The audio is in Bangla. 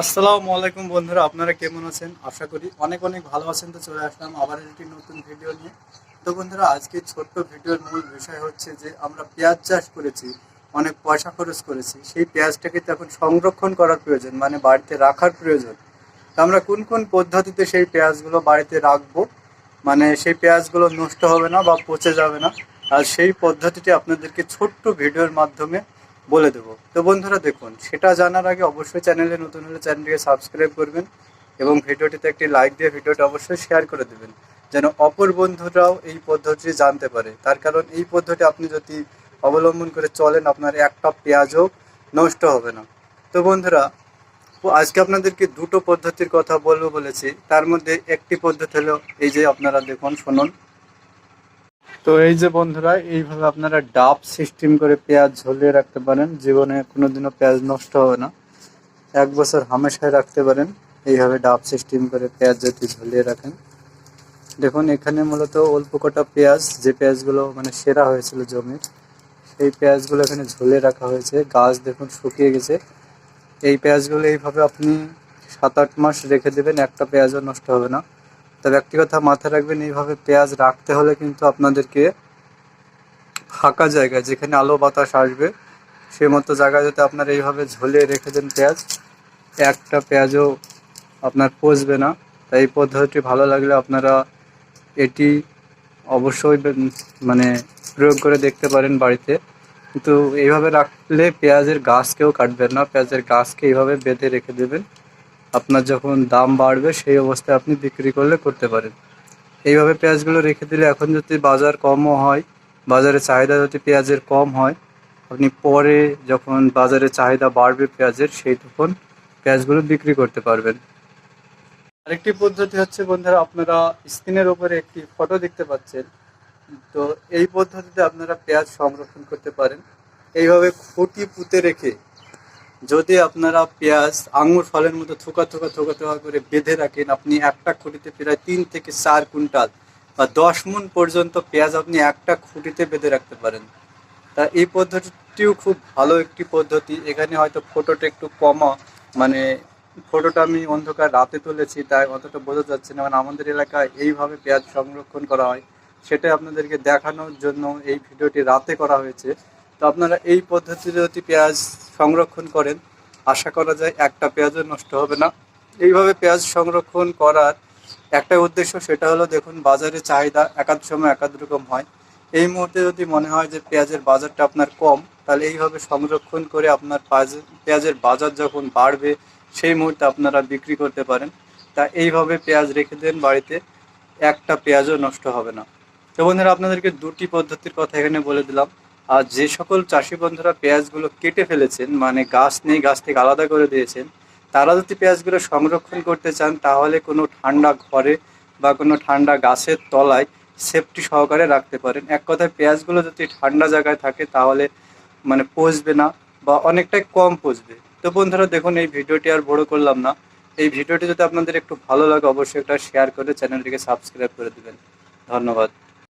আসসালামু আলাইকুম বন্ধুরা, আপনারা কেমন আছেন? আশা করি অনেক অনেক ভালো আছেন তো চলে আসলাম আবার একটি নতুন ভিডিও নিয়ে। তো বন্ধুরা, আজকে ছোট্ট ভিডিওর মূল বিষয় হচ্ছে যে, আমরা পেঁয়াজ চাষ করেছি, অনেক পয়সা খরচ করেছি। সেই পেঁয়াজটাকে তো এখন সংরক্ষণ করার প্রয়োজন মানে বাড়িতে রাখার প্রয়োজন। তো আমরা কোন কোন পদ্ধতিতে সেই পেঁয়াজগুলো বাড়িতে রাখব? মানে সেই পেঁয়াজগুলো নষ্ট হবে না বা পচে যাবে না? আর সেই পদ্ধতিটি আপনাদেরকে ছোট্ট ভিডিওর মাধ্যমে বলে দেবো। তো বন্ধুরা দেখুন, সেটা জানার আগে অবশ্যই চ্যানেলে নতুন হলে চ্যানেলটিকে সাবস্ক্রাইব করবেন এবং ভিডিওটিতে একটি লাইক দিয়ে ভিডিওটি অবশ্যই শেয়ার করে দেবেন, যেন অপর বন্ধুরাও এই পদ্ধতি জানতে পারে। তার কারণ, এই পদ্ধতি আপনি যদি অবলম্বন করে চলেন, আপনার একটা পেঁয়াজও নষ্ট হবে না। তো বন্ধুরা, আজকে আপনাদেরকে দুটো পদ্ধতির কথা বলব বলেছি। তার মধ্যে একটি পদ্ধতি হলো, এই যে আপনারা দেখুন, শুনুন। তো এই যে বন্ধুরা, এইভাবে আপনারা ডাব সিস্টেম করে পেঁয়াজ ঝুলিয়ে রাখতে পারেন। জীবনে কোনোদিনও পেঁয়াজ নষ্ট হবে না। এক বছর হামেশায় রাখতে পারেন। এইভাবে ডাব সিস্টেম করে পেঁয়াজ যদি ঝুলিয়ে রাখেন। দেখুন, এখানে মূলত অল্প কটা পেঁয়াজ, যে পেঁয়াজগুলো মানে সেরা হয়েছিল জমির সেই পেঁয়াজগুলো এখানে ঝুলিয়ে রাখা হয়েছে। গাছ দেখুন শুকিয়ে গেছে। এই পেঁয়াজগুলো এইভাবে আপনি সাত আট মাস রেখে দেবেন, একটা পেঁয়াজও নষ্ট হবে না। তবে একটি কথা মাথায় রাখবেন, এইভাবে পেঁয়াজ রাখতে হলে কিন্তু আপনাদেরকে ফাঁকা জায়গায় যেখানে আলো বাতাস আসবে, সে মতো জায়গায় যাতে আপনারা এইভাবে ঝুলিয়ে রেখে দেন পেঁয়াজ। একটা পেঁয়াজও আপনার পচবে না, তাই এই পদ্ধতিটি ভালো লাগলে আপনারা এটি অবশ্যই মানে প্রয়োগ করে দেখতে পারেন বাড়িতে। কিন্তু এইভাবে রাখলে পেঁয়াজের গাছ কেউ কাটবেন না, পেঁয়াজের গাছকে এইভাবে বেঁধে রেখে দেবেন। আপনার যখন দাম বাড়বে, সেই অবস্থায় আপনি বিক্রি করলে করতে পারেন। এইভাবে পেঁয়াজগুলো রেখে দিলে এখন যদি বাজার কমও হয়, বাজারে চাহিদা যদি পেঁয়াজের কম হয়, আপনি পরে যখন বাজারে চাহিদা বাড়বে পেঁয়াজের, সেই তখন পেঁয়াজগুলো বিক্রি করতে পারবেন। আরেকটি পদ্ধতি হচ্ছে বন্ধুরা, আপনারা স্ক্রিনের ওপরে একটি ফটো দেখতে পাচ্ছেন। তো এই পদ্ধতিতে আপনারা পেঁয়াজ সংরক্ষণ করতে পারেন। এইভাবে খুঁটি পুঁতে রেখে যদি আপনারা পেঁয়াজ আঙুর ফলের মতো থোকা থোকা থোকা থোকা করে বেঁধে রাখেন, আপনি একটা খুঁটিতে প্রায় তিন থেকে চার কুইন্টাল বা দশ মন পর্যন্ত পেঁয়াজ আপনি একটা খুঁটিতে বেঁধে রাখতে পারেন। তা এই পদ্ধতিটিও খুব ভালো একটি পদ্ধতি। এখানে হয়তো ফটোটা একটু কমা মানে ফটোটা আমি অন্ধকার রাতে তুলেছি, তাই অতটা বোঝা যাচ্ছে না। মানে আমাদের এলাকায় এইভাবে পেঁয়াজ সংরক্ষণ করা হয় সেটা আপনাদেরকে দেখানোর জন্য এই ভিডিওটি রাতে করা হয়েছে। তো আপনারা এই পদ্ধতিতে যদি পেঁয়াজ সংরক্ষণ করেন, আশা করা যায় একটা পেঁয়াজও নষ্ট হবে না। এইভাবে পেঁয়াজ সংরক্ষণ করার একটা উদ্দেশ্য সেটা হলো দেখুন, বাজারে চাহিদা একাধ সময় একাধ রকম হয়। এই মুহূর্তে যদি মনে হয় যে পেঁয়াজের বাজারটা আপনার কম, তাহলে এইভাবে সংরক্ষণ করে আপনার পেঁয়াজের বাজার যখন বাড়বে, সেই মুহূর্তে আপনারা বিক্রি করতে পারেন। তা এইভাবে পেঁয়াজ রেখে দেন বাড়িতে, একটা পেঁয়াজও নষ্ট হবে না। তো বন্ধুরা, আপনাদেরকে দুটি পদ্ধতির কথা এখানে বলে দিলাম। আর যে সকল চাষি বন্ধুরা পেঁয়াজগুলো কেটে ফেলেছেন মানে গাছ নেই, গাছ থেকে আলাদা করে দিয়েছেন, তারা যদি পেঁয়াজগুলো সংরক্ষণ করতে চান, তাহলে কোনো ঠান্ডা ঘরে বা কোনো ঠান্ডা গাছের তলায় সেফটি সহকারে রাখতে পারেন। এক কথায় পেঁয়াজগুলো যদি ঠান্ডা জায়গায় থাকে, তাহলে মানে পচবে না বা অনেকটাই কম পচবে। তো বন্ধুরা, দেখুন, এই ভিডিওটি আর বড় করলাম না। এই ভিডিওটি যদি আপনাদের একটু ভালো লাগে, অবশ্যই একটা শেয়ার করে চ্যানেলটিকে সাবস্ক্রাইব করে দেবেন। ধন্যবাদ।